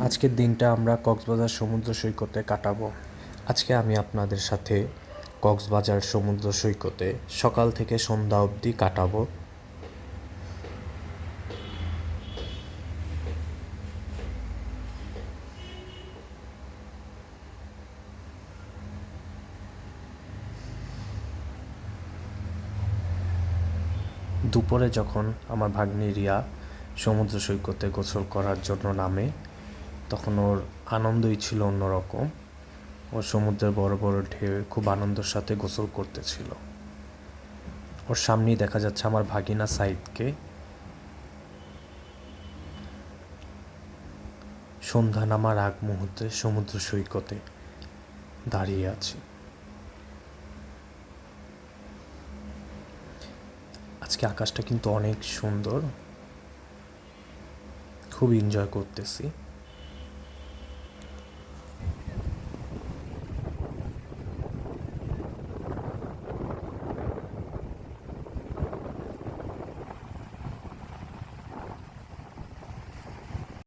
আজকের দিনটা আমরা কক্সবাজার সমুদ্র সৈকতে কাটাবো। আজকে আমি আপনাদের সাথে কক্সবাজার সমুদ্র সৈকতে সকাল থেকে সন্ধ্যা অবধি কাটাবো। দুপুরে যখন আমার ভাগ্নি রিয়া সমুদ্র সৈকতে গোসল করার জন্য নামে তখন ওর আনন্দই ছিল অন্যরকম। ও সমুদ্রের বড় বড় ঢেউ খুব আনন্দের সাথে গোসল করতেছিল। ওর সামনেই দেখা যাচ্ছে আমার ভাগিনা সাইদকে। সন্ধ্যা নামার আগ মুহূর্তে সমুদ্র সৈকতে দাঁড়িয়ে আছি। আজকে আকাশটা কিন্তু অনেক সুন্দর। খুব এনজয় করতেছি।